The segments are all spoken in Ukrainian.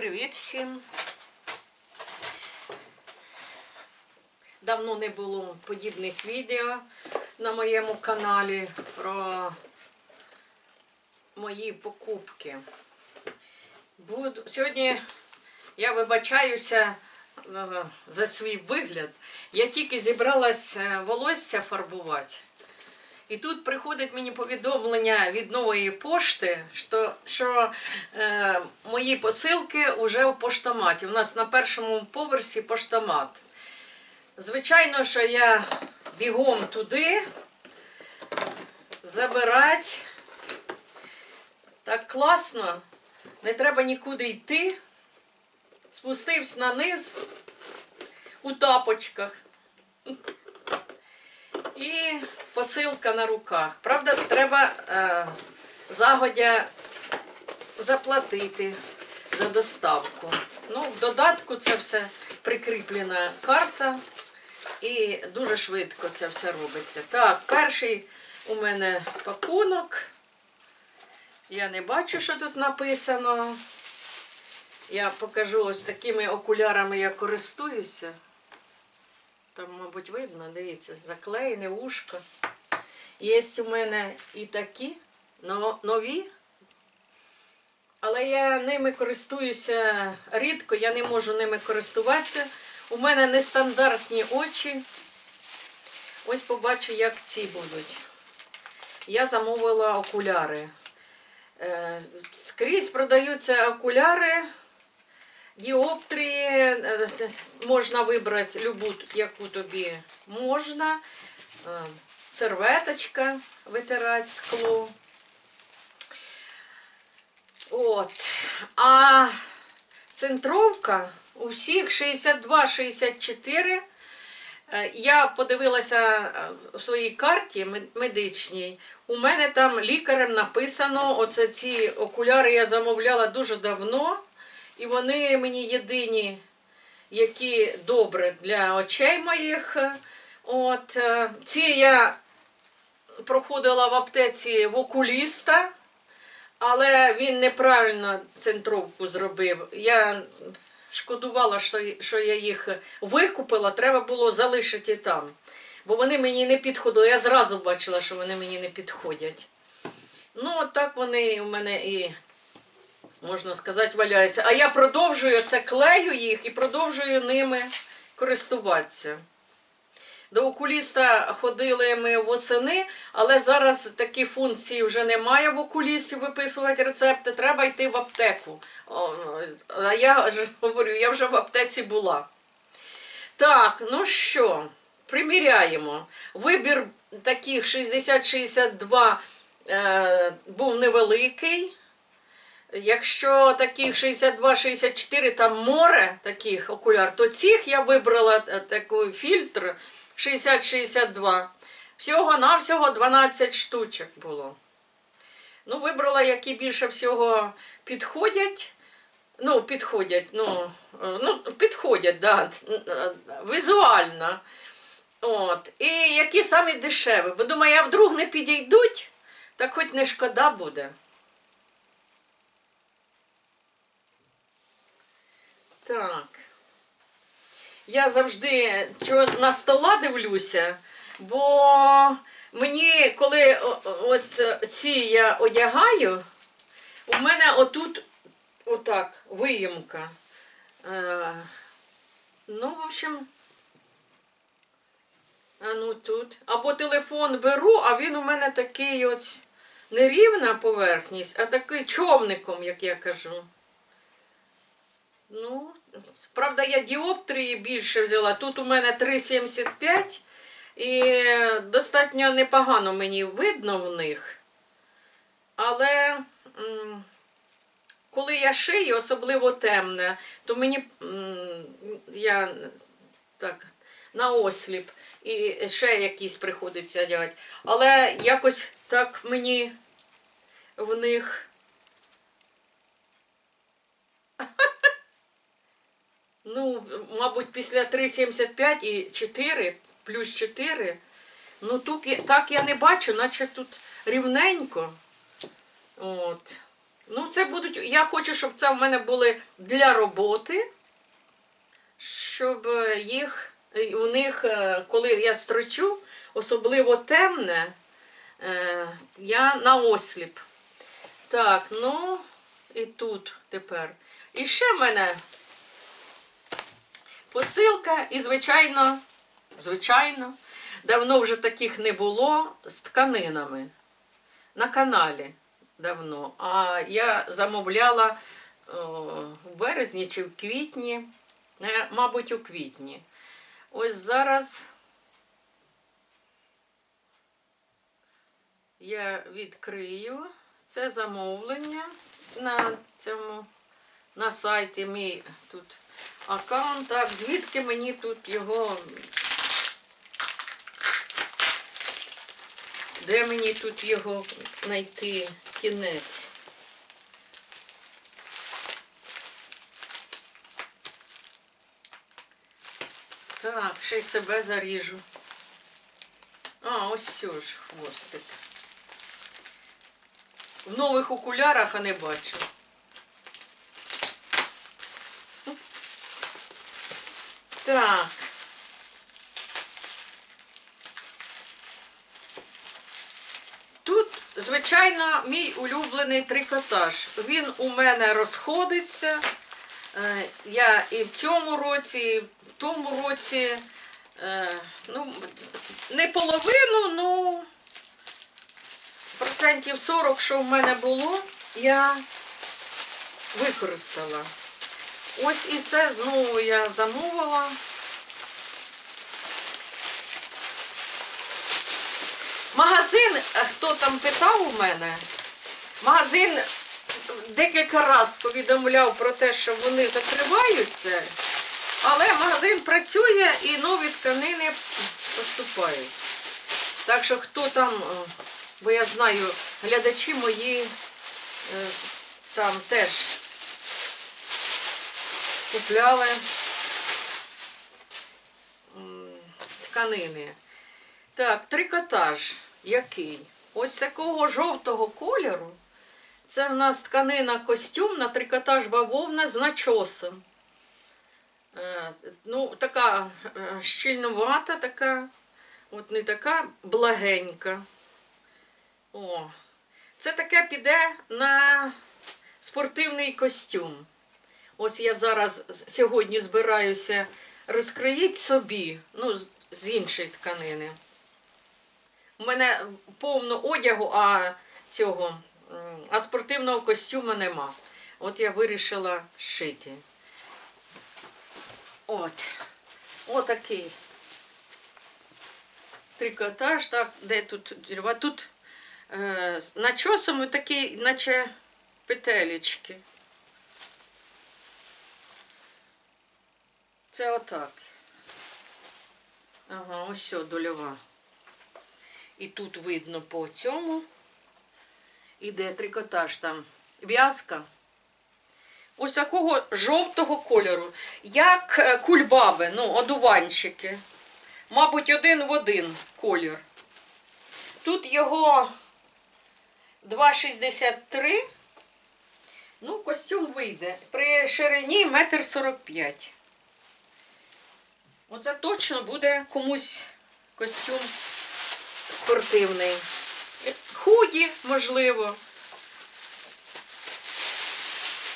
Привіт всім. Давно не було подібних відео на моєму каналі про мої покупки. Буду... Сьогодні я вибачаюся е, за свій вигляд. Я тільки зібралась е, волосся фарбувати. І тут приходить мені повідомлення від нової пошти, що, що е, мої посилки вже у поштоматі. У нас на першому поверсі поштомат. Звичайно, що я бігом туди забирати. Так класно, не треба нікуди йти. Спустився на низ у тапочках. І посилка на руках. Правда, треба е, загодя заплатити за доставку. Ну, в додатку це все прикріплена карта. І дуже швидко це все робиться. Так, перший у мене пакунок. Я не бачу, що тут написано. Я покажу ось такими окулярами я користуюся. Там, мабуть, видно, дивіться, заклеєне вушко. Є у мене і такі но- нові, але я ними користуюся рідко, я не можу ними користуватися. У мене нестандартні очі. Ось побачу, як ці будуть. Я замовила окуляри. Е, Скрізь продаються окуляри діоптрії, е, можна вибрати любу, яку тобі можна. Е, Серветочка витирати скло. От. А центровка у всіх 62-64. Е, Я подивилася в своїй карті медичній. У мене там лікарем написано, оце ці окуляри я замовляла дуже давно. І вони мені єдині, які добре для очей моїх. От е, ці я проходила в аптеці в окуліста, але він неправильно центровку зробив. Я шкодувала, що, я їх викупила, треба було залишити там. Бо вони мені не підходили. Я зразу бачила, що вони мені не підходять. Ну, от так вони у мене і можна сказати, валяються. А я продовжую це клею їх і продовжую ними користуватися. До окуліста ходили ми восени, але зараз такі функції вже немає в окулісті виписувати рецепти, треба йти в аптеку. А я говорю, я вже в аптеці була. Так, ну що, приміряємо. Вибір таких 60-62 е, був невеликий. Якщо таких 62-64 там море таких окуляр, то цих я вибрала е, такий фільтр 60-62. Всього-навсього 12 штучок було. Ну, вибрала, які більше всього підходять. Ну, підходять, ну, е, ну підходять, да, візуально. От. І які самі дешеві. Бо думаю, а вдруг не підійдуть, так хоч не шкода буде. Так. Я завжди на стола дивлюся, бо мені, коли от ці я одягаю, у мене отут отак виїмка. Е, ну, в общем, а ну тут. Або телефон беру, а він у мене такий ось не рівна поверхність, а такий човником, як я кажу. Ну, правда, я діоптрії більше взяла. Тут у мене 3,75 і достатньо непогано мені видно в них. Але коли я шию, особливо темне, то мені я так на осліп і ще якісь приходиться одягати. Але якось так мені в них. Ну, мабуть, після 3,75 і 4, плюс 4. Ну, тут так я не бачу, наче тут рівненько. От. Ну, це будуть. Я хочу, щоб це в мене були для роботи, щоб е, їх е, у них, е, коли я строчу, особливо темне, я на осліп. Так, ну і тут тепер. І ще в мене посилка, і, звичайно, звичайно, давно вже таких не було з тканинами. На каналі давно. А я замовляла в березні чи в квітні, Е, мабуть, у квітні. Ось зараз я відкрию це замовлення на цьому на сайті мій тут аккаунт. Так, звідки мені тут його. Де мені тут його знайти кінець? Так, ще й себе заріжу. А, ось все ж хвостик. В нових окулярах, а не бачу. Так. Тут, звичайно, мій улюблений трикотаж. Він у мене розходиться. Е, Я і в цьому році, і в тому році, е, ну, не половину, ну процентів 40, що в мене було, я використала. Ось і це знову я замовила. Магазин, е, хто там питав у мене, магазин декілька разів повідомляв про те, що вони закриваються, але магазин працює і нові тканини поступають. Так що хто там, е, бо я знаю, глядачі мої е, там теж купляли тканини. Так, трикотаж який? Ось такого жовтого кольору. Це в нас тканина костюмна, трикотаж бавовна з начосом. Е, ну, така е, щільнувата, така, от не така благенька. О, це таке піде на спортивний костюм. Ось я зараз сьогодні збираюся розкроїть собі, ну, з- іншої тканини. У мене повно одягу, а цього, а спортивного костюму нема. От я вирішила шити. От. Отакий. Трикотаж, так, де тут дірва? Тут е, начосом такі, наче петелечки. Це отак. Ага, ось сьо, дольова. І тут видно по цьому. Іде трикотаж там. В'язка. Ось такого жовтого кольору. Як е, кульбаби, ну, одуванчики. Мабуть, один в один колір. Тут його 2,63. Ну, костюм вийде. При ширині метр сорок п'ять. Оце точно буде комусь костюм спортивний. Худі, можливо.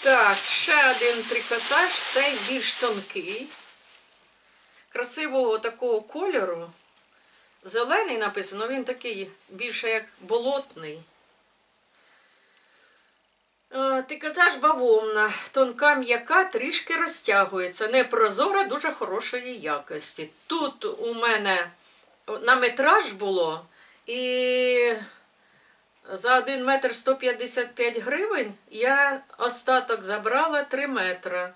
Так, ще один трикотаж, цей більш тонкий. Красивого такого кольору. Зелений написано, він такий більше як болотний. Е, Трикотаж бавовна, тонка м'яка, трішки розтягується. Не прозора, дуже хорошої якості. Тут у мене на метраж було і за 1 метр 155 гривень я остаток забрала 3 метра.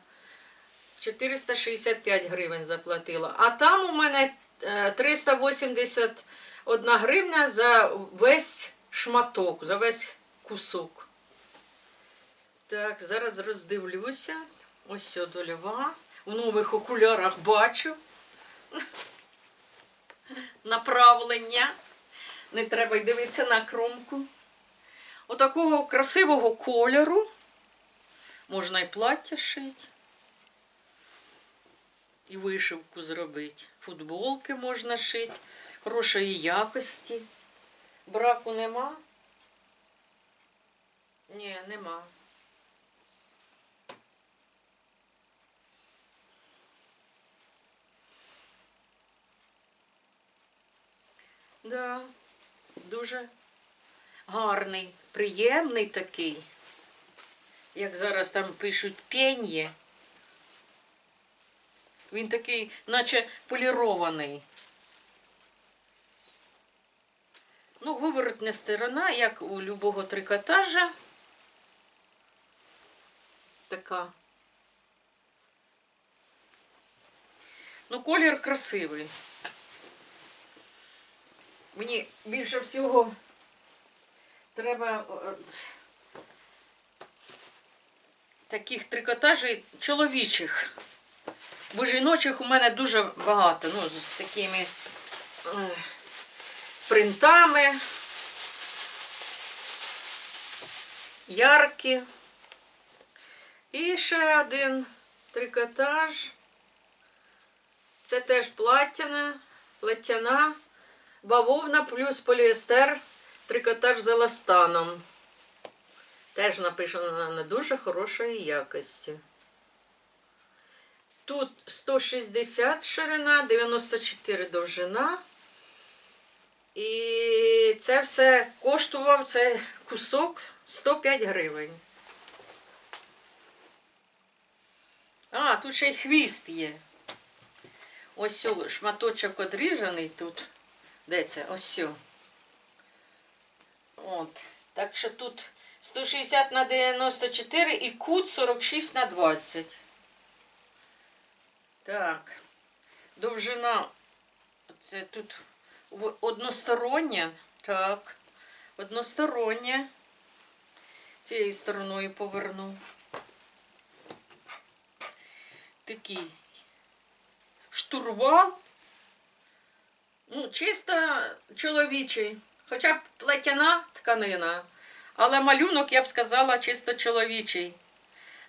465 гривень заплатила. А там у мене е, 381 гривня за весь шматок, за весь кусок. Так, зараз роздивлюся. Ось дольова. В нових окулярах бачу. Направлення. Не треба й дивитися на кромку. отакого красивого кольору. Можна і плаття шити. І вишивку зробити. Футболки можна шити. Хорошої якості. Браку нема? Ні, нема. Да, дуже гарний, приємний такий. Як зараз там пишуть пен'є. Він такий, наче полірований. Ну, виворотня сторона, як у любого трикотажа. Така. Ну, колір красивий. Мені більше всього треба е, таких трикотажей чоловічих. Бо жіночих у мене дуже багато. Ну, з такими е, принтами. Яркі. І ще один трикотаж. Це теж платтяна, платтяна, бавовна плюс поліестер, трикотаж з еластаном. Теж написано на дуже хорошої якості. Тут 160 ширина, 94 довжина. І це все коштував цей кусок 105 гривень. А, тут ще й хвіст є. Ось шматочок одрізаний тут. Де це? Ось. От. Так що тут 160 на 94 і кут 46 на 20. Так. Довжина. Це тут одностороння. Так. Одностороння. Цією стороною поверну. Такий штурвал. Ну, чисто чоловічий. Хоча б плетяна тканина. Але малюнок, я б сказала, чисто чоловічий.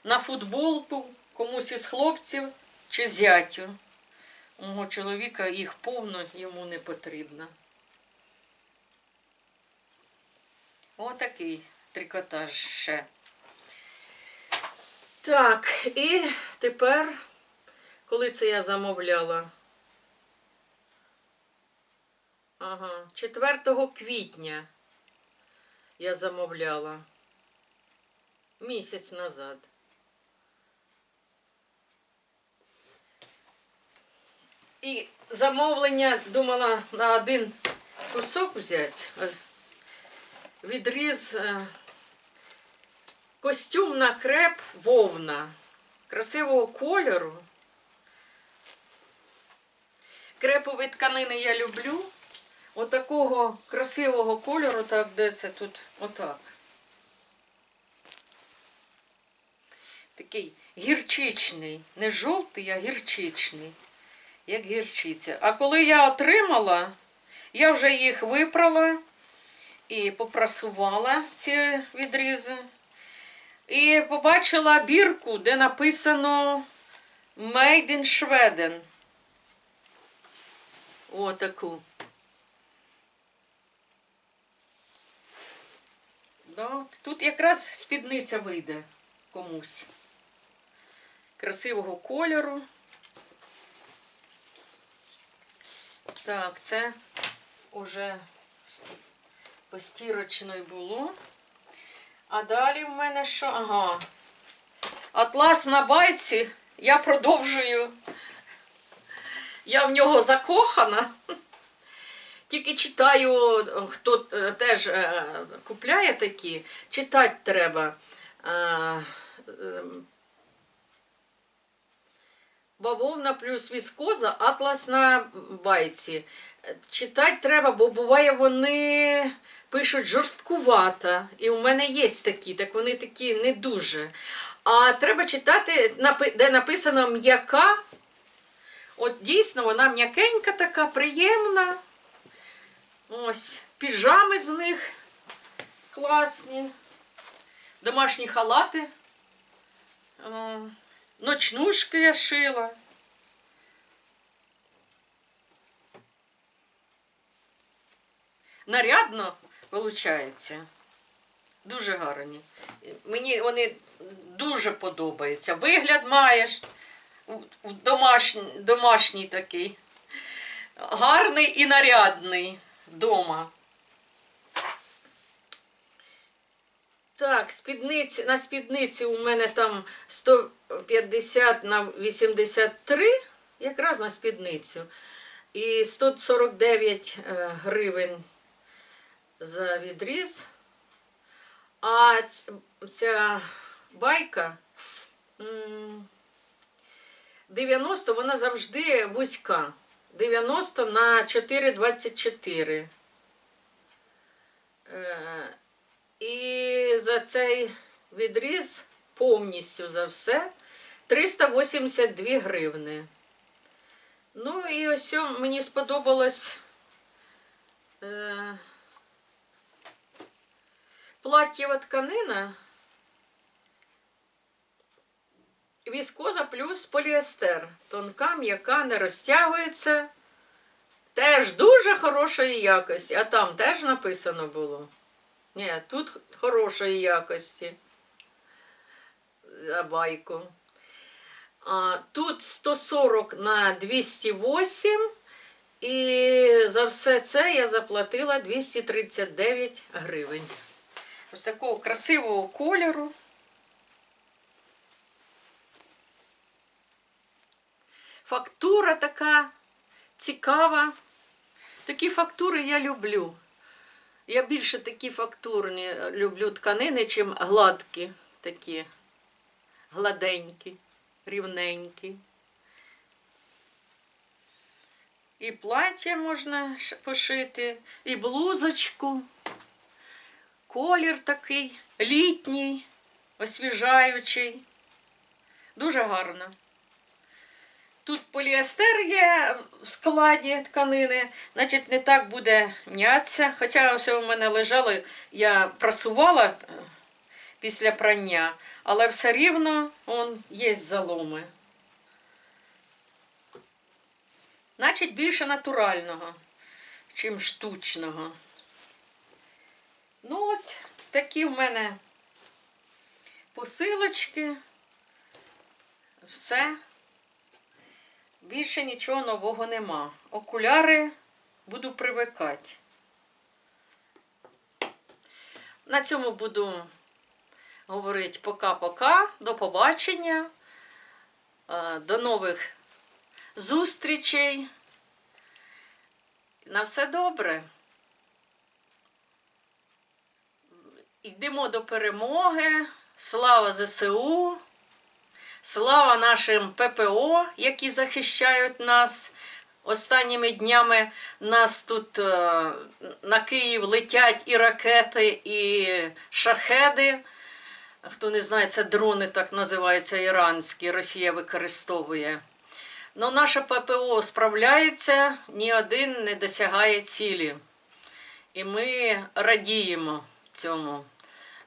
На футболку комусь із хлопців чи зятю. Мого чоловіка їх повно йому не потрібно. Отакий трикотаж ще. Так, і тепер, коли це я замовляла? Ага, 4 квітня я замовляла. Місяць назад. І замовлення думала на один кусок взяти. Відріз е, костюм на креп вовна красивого кольору. Крепові тканини я люблю. Отакого красивого кольору, так, де це тут, отак. Такий гірчичний, не жовтий, а гірчичний, як гірчиця. А коли я отримала, я вже їх випрала і попрасувала ці відрізи. І побачила бірку, де написано Made in Sweden. Отаку. Да, тут якраз спідниця вийде комусь. Красивого кольору. Так, це сті- постірочною було. А далі в мене що? Ага. Атлас на байці. Я продовжую. Я в нього закохана. Тільки читаю, хто е, теж е, купляє такі, читати треба. Ем, Бавовна плюс віскоза, атлас на байці. Читати треба, бо буває вони пишуть жорсткувато. І у мене є такі, так вони такі не дуже. А треба читати, де написано м'яка. От дійсно вона м'якенька така, приємна. Ось, піжами з них класні. Домашні халати. Ночнушки я шила. Нарядно виходить. Дуже гарні. Мені вони дуже подобаються. Вигляд маєш домашній, домашній такий. Гарний і нарядний вдома. Так, спідниці, на спідниці у мене там 150 на 83, якраз на спідницю. І 149 е, гривень за відріз. А ця байка 90, вона завжди вузька. 90 на 4,24. Е, І за цей відріз повністю за все 382 гривни. Ну і ось мені сподобалось е, тканина. Віскоза плюс поліестер. Тонка, м'яка, не розтягується. Теж дуже хорошої якості. А там теж написано було. Ні, тут хорошої якості. За байку. А, тут 140 на 208. І за все це я заплатила 239 гривень. Ось такого красивого кольору. Фактура така цікава. Такі фактури я люблю. Я більше такі фактурні люблю тканини, чим гладкі такі, гладенькі, рівненькі. І плаття можна пошити, і блузочку. Колір такий літній, освіжаючий. Дуже гарно. Тут поліестер є в складі тканини, значить не так буде м'ятися. Хоча ось у мене лежало, я прасувала е, після прання, але все рівно он, є заломи. Значить більше натурального, чим штучного. Ну ось такі в мене посилочки. Все. Більше нічого нового нема. Окуляри буду привикати. На цьому буду говорити пока-пока. До побачення. Е, До нових зустрічей. На все добре. Йдемо до перемоги. Слава ЗСУ. Слава нашим ППО, які захищають нас. Останніми днями нас тут е, на Київ летять і ракети, і шахеди. Хто не знає, це дрони так називаються іранські, Росія використовує. Ну, наше ППО справляється, ні один не досягає цілі. І ми радіємо цьому,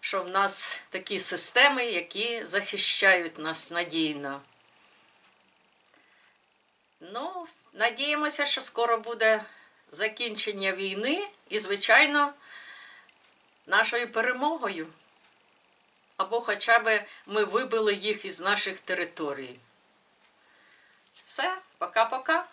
що в нас такі системи, які захищають нас надійно. Ну, надіємося, що скоро буде закінчення війни і, звичайно, нашою перемогою. Або хоча б ми вибили їх із наших територій. Все, пока-пока.